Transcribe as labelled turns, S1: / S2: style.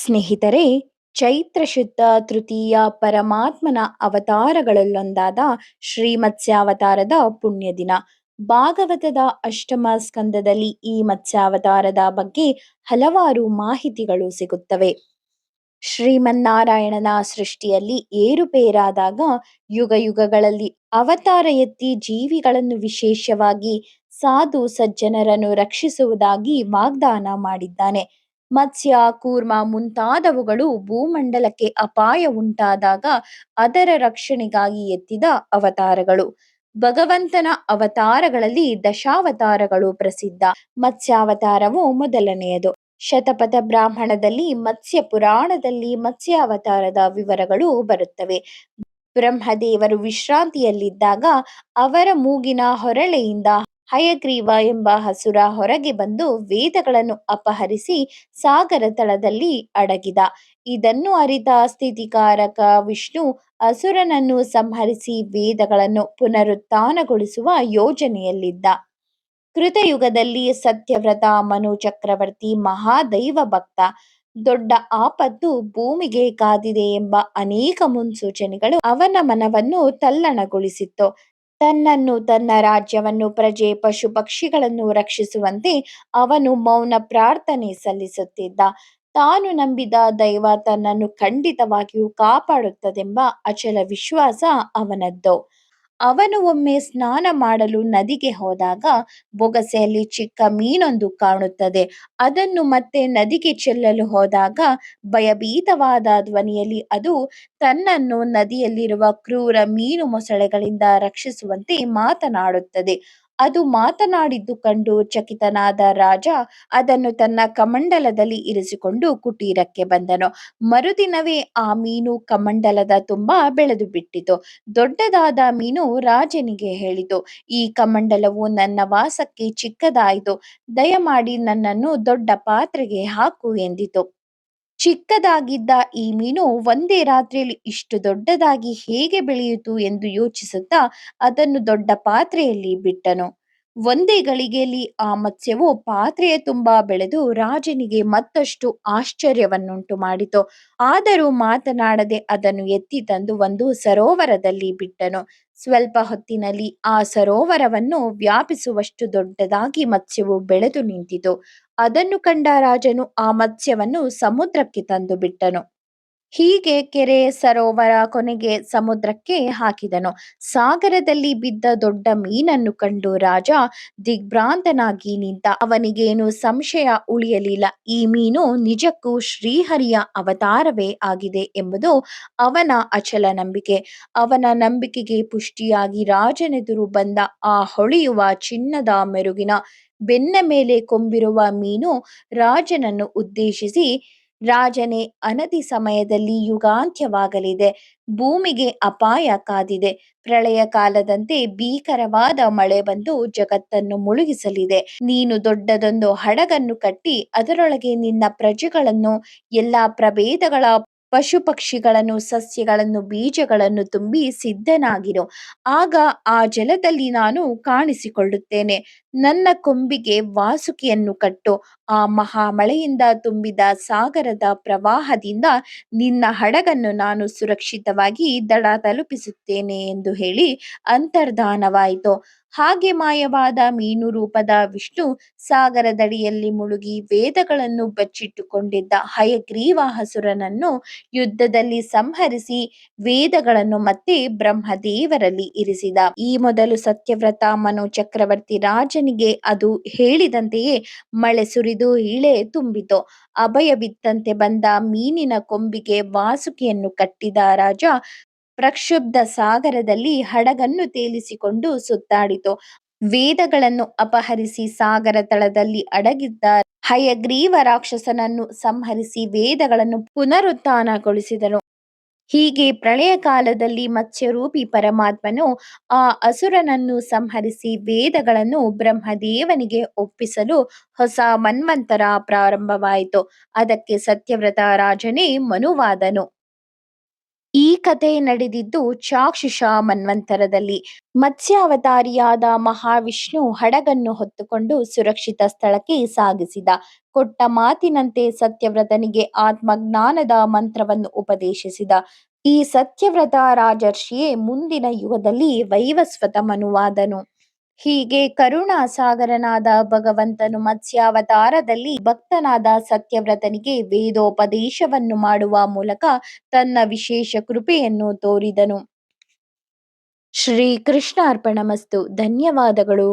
S1: ಸ್ನೇಹಿತರೆ, ಚೈತ್ರ ಶುದ್ಧ ತೃತೀಯ ಪರಮಾತ್ಮನ ಅವತಾರಗಳಲ್ಲೊಂದಾದ ಶ್ರೀಮತ್ಸ್ಯಾವತಾರದ ಪುಣ್ಯ ದಿನ ಭಾಗವತದ ಅಷ್ಟಮ ಸ್ಕಂದದಲ್ಲಿ ಈ ಮತ್ಸ್ಯಾವತಾರದ ಬಗ್ಗೆ ಹಲವಾರು ಮಾಹಿತಿಗಳು ಸಿಗುತ್ತವೆ. ಶ್ರೀಮನ್ನಾರಾಯಣನ ಸೃಷ್ಟಿಯಲ್ಲಿ ಏರುಪೇರಾದಾಗ ಯುಗ ಯುಗಗಳಲ್ಲಿ ಅವತಾರ ಎತ್ತಿ ಜೀವಿಗಳನ್ನು ವಿಶೇಷವಾಗಿ ಸಾಧು ಸಜ್ಜನರನ್ನು ರಕ್ಷಿಸುವುದಾಗಿ ವಾಗ್ದಾನ ಮಾಡಿದ್ದಾನೆ. ಮತ್ಸ್ಯ, ಕೂರ್ಮ ಮುಂತಾದವುಗಳು ಭೂಮಂಡಲಕ್ಕೆ ಅಪಾಯ ಉಂಟಾದಾಗ ಅದರ ರಕ್ಷಣೆಗಾಗಿ ಎತ್ತಿದ ಅವತಾರಗಳು. ಭಗವಂತನ ಅವತಾರಗಳಲ್ಲಿ ದಶಾವತಾರಗಳು ಪ್ರಸಿದ್ಧ. ಮತ್ಸ್ಯಾವತಾರವು ಮೊದಲನೆಯದು. ಶತಪಥ ಬ್ರಾಹ್ಮಣದಲ್ಲಿ ಮತ್ಸ್ಯ ಪುರಾಣದಲ್ಲಿ ಮತ್ಸ್ಯಾವತಾರದ ವಿವರಗಳು ಬರುತ್ತವೆ. ಬ್ರಹ್ಮದೇವರು ವಿಶ್ರಾಂತಿಯಲ್ಲಿದ್ದಾಗ ಅವರ ಮೂಗಿನ ಹೊರಳೆಯಿಂದ ಹಯಗ್ರೀವ ಎಂಬ ಹಸುರ ಹೊರಗೆ ಬಂದು ವೇದಗಳನ್ನು ಅಪಹರಿಸಿ ಸಾಗರ ತಳದಲ್ಲಿ ಅಡಗಿದ. ಇದನ್ನು ಅರಿತ ಸ್ಥಿತಿಕಾರಕ ವಿಷ್ಣು ಅಸುರನನ್ನು ಸಂಹರಿಸಿ ವೇದಗಳನ್ನು ಪುನರುತ್ಥಾನಗೊಳಿಸುವ ಯೋಜನೆಯಲ್ಲಿದ್ದ. ಕೃತಯುಗದಲ್ಲಿ ಸತ್ಯವ್ರತ, ಮನು ಚಕ್ರವರ್ತಿ, ಮಹಾದೈವ ಭಕ್ತ. ದೊಡ್ಡ ಆಪತ್ತು ಭೂಮಿಗೆ ಕಾದಿದೆ ಎಂಬ ಅನೇಕ ಮುನ್ಸೂಚನೆಗಳು ಅವನ ಮನವನ್ನು ತಲ್ಲಣಗೊಳಿಸಿತ್ತು. ತನ್ನನ್ನು ತನ್ನ ರಾಜ್ಯವನ್ನು, ಪ್ರಜೆ, ಪಶು ಪಕ್ಷಿಗಳನ್ನು ರಕ್ಷಿಸುವಂತೆ ಅವನು ಮೌನ ಪ್ರಾರ್ಥನೆ ಸಲ್ಲಿಸುತ್ತಿದ್ದ. ತಾನು ನಂಬಿದ ದೈವ ತನ್ನನ್ನು ಖಂಡಿತವಾಗಿಯೂ ಕಾಪಾಡುತ್ತದೆಂಬ ಅಚಲ ವಿಶ್ವಾಸ ಅವನದ್ದು. ಅವನು ಒಮ್ಮೆ ಸ್ನಾನ ಮಾಡಲು ನದಿಗೆ ಹೋದಾಗ ಬೊಗಸೆಯಲ್ಲಿ ಚಿಕ್ಕ ಮೀನೊಂದು ಕಾಣುತ್ತದೆ. ಅದನ್ನು ಮತ್ತೆ ನದಿಗೆ ಚೆಲ್ಲಲು ಹೋದಾಗ ಭಯಭೀತವಾದ ಧ್ವನಿಯಲ್ಲಿ ಅದು ತನ್ನನ್ನು ನದಿಯಲ್ಲಿರುವ ಕ್ರೂರ ಮೀನು ಮೊಸಳೆಗಳಿಂದ ರಕ್ಷಿಸುವಂತೆ ಮಾತನಾಡುತ್ತದೆ. ಅದು ಮಾತನಾಡಿದ್ದು ಕಂಡು ಚಕಿತನಾದ ರಾಜ ಅದನ್ನು ತನ್ನ ಕಮಂಡಲದಲ್ಲಿ ಇರಿಸಿಕೊಂಡು ಕುಟೀರಕ್ಕೆ ಬಂದನು. ಮರುದಿನವೇ ಆ ಮೀನು ಕಮಂಡಲದ ತುಂಬಾ ಬೆಳೆದು ಬಿಟ್ಟಿತು. ದೊಡ್ಡದಾದ ಮೀನು ರಾಜನಿಗೆ ಹೇಳಿತು, ಈ ಕಮಂಡಲವು ನನ್ನ ವಾಸಕ್ಕೆ ಚಿಕ್ಕದಾಯಿತು, ದಯಮಾಡಿ ನನ್ನನ್ನು ದೊಡ್ಡ ಪಾತ್ರೆಗೆ ಹಾಕು ಎಂದಿತು. ಚಿಕ್ಕದಾಗಿದ್ದ ಈ ಮೀನು ಒಂದೇ ರಾತ್ರಿಯಲ್ಲಿ ಇಷ್ಟು ದೊಡ್ಡದಾಗಿ ಹೇಗೆ ಬೆಳೆಯಿತು ಎಂದು ಯೋಚಿಸುತ್ತಾ ಅದನ್ನು ದೊಡ್ಡ ಪಾತ್ರೆಯಲ್ಲಿ ಬಿಟ್ಟನು. ಒಂದೇ ಗಳಿಗೆಯಲ್ಲಿ ಆ ಮತ್ಸ್ಯವು ಪಾತ್ರೆಯ ತುಂಬಾ ಬೆಳೆದು ರಾಜನಿಗೆ ಮತ್ತಷ್ಟು ಆಶ್ಚರ್ಯವನ್ನುಂಟು ಮಾಡಿತು. ಆದರೂ ಮಾತನಾಡದೆ ಅದನ್ನು ಎತ್ತಿ ತಂದು ಒಂದು ಸರೋವರದಲ್ಲಿ ಬಿಟ್ಟನು. ಸ್ವಲ್ಪ ಹೊತ್ತಿನಲ್ಲಿ ಆ ಸರೋವರವನ್ನು ವ್ಯಾಪಿಸುವಷ್ಟು ದೊಡ್ಡದಾಗಿ ಮತ್ಸ್ಯವು ಬೆಳೆದು ನಿಂತಿತು. ಅದನ್ನು ಕಂಡ ರಾಜನು ಆ ಮತ್ಸ್ಯವನ್ನು ಸಮುದ್ರಕ್ಕೆ ತಂದು ಬಿಟ್ಟನು. ಹೀಗೆ ಕೆರೆ ಸರೋವರ ಕೊನೆಗೆ ಸಮುದ್ರಕ್ಕೆ ಹಾಕಿದನು. ಸಾಗರದಲ್ಲಿ ಬಿದ್ದ ದೊಡ್ಡ ಮೀನನ್ನು ಕಂಡು ರಾಜ ದಿಗ್ಭ್ರಾಂತನಾಗಿ ನಿಂತ, ಅವನಿಗೇನು ಸಂಶಯ ಉಳಿಯಲಿಲ್ಲ. ಈ ಮೀನು ನಿಜಕ್ಕೂ ಶ್ರೀಹರಿಯ ಅವತಾರವೇ ಆಗಿದೆ ಎಂಬುದು ಅವನ ಅಚಲ ನಂಬಿಕೆ. ಅವನ ನಂಬಿಕೆಗೆ ಪುಷ್ಟಿಯಾಗಿ ರಾಜನೆದುರು ಬಂದ ಆ ಹೊಳೆಯುವ ಚಿನ್ನದ ಮೆರುಗಿನ ಬೆನ್ನ ಮೇಲೆ ಕೊಂಬಿರುವ ಮೀನು ರಾಜನನ್ನು ಉದ್ದೇಶಿಸಿ ರಾಜನೇ ಅನತಿ ಸಮಯದಲ್ಲಿ ಯುಗಾಂತ್ಯವಾಗಲಿದೆ. ಭೂಮಿಗೆ ಅಪಾಯ ಕಾದಿದೆ. ಪ್ರಳಯ ಕಾಲದಂತೆ ಭೀಕರವಾದ ಮಳೆ ಬಂದು ಜಗತ್ತನ್ನು ಮುಳುಗಿಸಲಿದೆ. ನೀನು ದೊಡ್ಡದೊಂದು ಹಡಗನ್ನು ಕಟ್ಟಿ ಅದರೊಳಗೆ ನಿನ್ನ ಪ್ರಜೆಗಳನ್ನು, ಎಲ್ಲಾ ಪ್ರಭೇದಗಳ ಪಶು ಪಕ್ಷಿಗಳನ್ನು ಸಸ್ಯಗಳನ್ನು, ಬೀಜಗಳನ್ನು ತುಂಬಿ ಸಿದ್ಧನಾಗಿರು. ಆಗ ಆ ಜಲದಲ್ಲಿ ನಾನು ಕಾಣಿಸಿಕೊಳ್ಳುತ್ತೇನೆ. ನನ್ನ ಕೊಂಬಿಗೆ ವಾಸುಕಿಯನ್ನು ಕಟ್ಟು. ಆ ಮಹಾಮಳೆಯಿಂದ ತುಂಬಿದ ಸಾಗರದ ಪ್ರವಾಹದಿಂದ ನಿನ್ನ ಹಡಗನ್ನು ನಾನು ಸುರಕ್ಷಿತವಾಗಿ ದಡ ತಲುಪಿಸುತ್ತೇನೆ ಎಂದು ಹೇಳಿ ಅಂತರ್ಧಾನವಾಯಿತು. ಹಾಗೆ ಮಾಯವಾದ ಮೀನು ರೂಪದ ವಿಷ್ಣು ಸಾಗರದಡಿಯಲ್ಲಿ ಮುಳುಗಿ ವೇದಗಳನ್ನು ಬಚ್ಚಿಟ್ಟುಕೊಂಡಿದ್ದ ಹಯಗ್ರೀವ ಹಸುರನನ್ನು ಯುದ್ಧದಲ್ಲಿ ಸಂಹರಿಸಿ ವೇದಗಳನ್ನು ಮತ್ತೆ ಬ್ರಹ್ಮದೇವರಲ್ಲಿ ಇರಿಸಿದ. ಈ ಮೊದಲು ಸತ್ಯವ್ರತ ಮನು ಚಕ್ರವರ್ತಿ ರಾಜನಿಗೆ ಅದು ಹೇಳಿದಂತೆಯೇ ಮಳೆ ಸುರಿದು ಇಳೆ ತುಂಬಿತು. ಅಭಯ ಬಿತ್ತಂತೆ ಬಂದ ಮೀನಿನ ಕೊಂಬಿಗೆ ವಾಸುಕಿಯನ್ನು ಕಟ್ಟಿದ ರಾಜ ಪ್ರಕ್ಷುಬ್ಧ ಸಾಗರದಲ್ಲಿ ಹಡಗನ್ನು ತೇಲಿಸಿಕೊಂಡು ಸುತ್ತಾಡಿತು. ವೇದಗಳನ್ನು ಅಪಹರಿಸಿ ಸಾಗರ ತಳದಲ್ಲಿ ಅಡಗಿದ್ದ ಹಯಗ್ರೀವ ರಾಕ್ಷಸನನ್ನು ಸಂಹರಿಸಿ ವೇದಗಳನ್ನು ಪುನರುತ್ಥಾನಗೊಳಿಸಿದನು. ಹೀಗೆ ಪ್ರಳಯ ಕಾಲದಲ್ಲಿ ಮತ್ಸ್ಯರೂಪಿ ಪರಮಾತ್ಮನು ಆ ಅಸುರನನ್ನು ಸಂಹರಿಸಿ ವೇದಗಳನ್ನು ಬ್ರಹ್ಮದೇವನಿಗೆ ಒಪ್ಪಿಸಲು ಹೊಸ ಮನ್ವಂತರ ಪ್ರಾರಂಭವಾಯಿತು. ಅದಕ್ಕೆ ಸತ್ಯವ್ರತ ರಾಜನೇ ಮನುವಾದನು. ಈ ಕಥೆ ನಡೆದಿದ್ದು ಚಾಕ್ಷುಷ ಮನ್ವಂತರದಲ್ಲಿ. ಮತ್ಸ್ಯಾವತಾರಿಯಾದ ಮಹಾವಿಷ್ಣು ಹಡಗನ್ನು ಹೊತ್ತುಕೊಂಡು ಸುರಕ್ಷಿತ ಸ್ಥಳಕ್ಕೆ ಸಾಗಿಸಿದ. ಕೊಟ್ಟ ಮಾತಿನಂತೆ ಸತ್ಯವ್ರತನಿಗೆ ಆತ್ಮಜ್ಞಾನದ ಮಂತ್ರವನ್ನು ಉಪದೇಶಿಸಿದ. ಈ ಸತ್ಯವ್ರತ ರಾಜರ್ಷಿಯೇ ಮುಂದಿನ ಯುಗದಲ್ಲಿ ವೈವಸ್ವತ ಮನುವಾದನು. ಹೀಗೆ ಕರುಣಾಸಾಗರನಾದ ಭಗವಂತನು ಮತ್ಸ್ಯಾವತಾರದಲ್ಲಿ ಭಕ್ತನಾದ ಸತ್ಯವ್ರತನಿಗೆ ವೇದೋಪದೇಶವನ್ನು ಮಾಡುವ ಮೂಲಕ ತನ್ನ ವಿಶೇಷ ಕೃಪೆಯನ್ನು ತೋರಿದನು. ಶ್ರೀ ಕೃಷ್ಣಾರ್ಪಣಮಸ್ತು ಧನ್ಯವಾದಗಳು.